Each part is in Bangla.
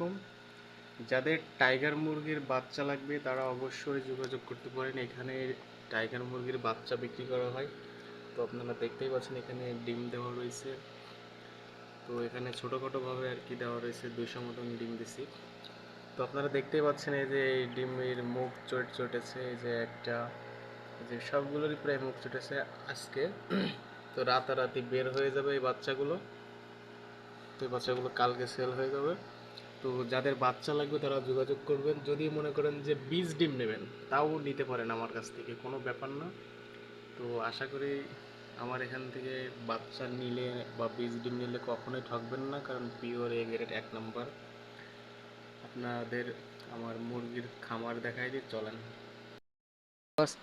আলাইকুম। যাদের টাইগার মুরগির বাচ্চা লাগবে, তারা অবশ্যই যোগাযোগ করতে পারেন। এখানে টাইগার মুরগির বাচ্চা বিক্রি করা হয়। তো আপনারা দেখতেই পাচ্ছেন, এখানে ডিম দেওয়া রয়েছে। তো এখানে ছোটোখাটোভাবে আর কি দেওয়া রয়েছে, দুইশো মতন ডিম দিছি। তো আপনারা দেখতেই পাচ্ছেন, এই যে এই ডিমের মুখ চট চটেছে, এই যে একটা যে সবগুলোরই প্রায় মুখ চটেছে আজকে। তো রাতারাতি বের হয়ে যাবে এই বাচ্চাগুলো। তো এই বাচ্চাগুলো কালকে সেল হয়ে যাবে। তো যাদের বাচ্চা লাগবে তারা যোগাযোগ করবেন। যদি মনে করেন যে বীজ ডিম নেবেন, তাও নিতে পারেন আমার কাছ থেকে, কোনো ব্যাপার না। তো আশা করি আমার এখান থেকে বাচ্চা নিলে বা বীজ ডিম নিলে কখনোই ঠকবেন না, কারণ পিওর এ গ্রেড এক নম্বর। আপনাদের আমার মুরগির খামার দেখাই দিয়ে চলেন।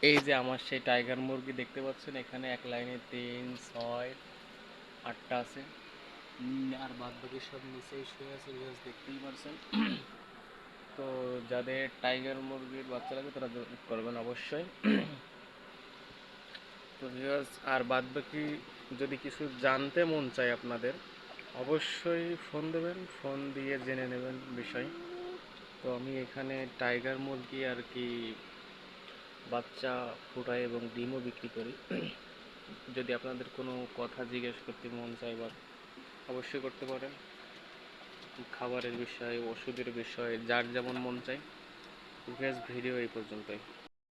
এই যে আমার সেই টাইগার মুরগি দেখতে পাচ্ছেন, এখানে এক লাইনে তিন, ছয়, আটটা আছে। আর বাদ বাকি সব নিচেই শুয়ে আছে ভিউয়ার্স দেখতেই পারছেন। তো যাদের টাইগার মুরগির বাচ্চা লাগে তারা করবেন অবশ্যই। তো ভিউয়ার্স আর বাদ বাকি যদি কিছু জানতে মন চায় আপনাদের, অবশ্যই ফোন দেবেন ফোন দিয়ে জেনে নেবেন বিষয়। তো আমি এখানে টাইগার মুরগি আর কি বাচ্চা ফুটাই এবং ডিমও বিক্রি করি। যদি আপনাদের কোনো কথা জিজ্ঞেস করতে মন চায় বা অবশ্যই করতে পারেন। খাবারের বিষয়ে ওষুধের বিষয়ে যার যেমন মন চায়। ভিডিও এই পর্যন্তই।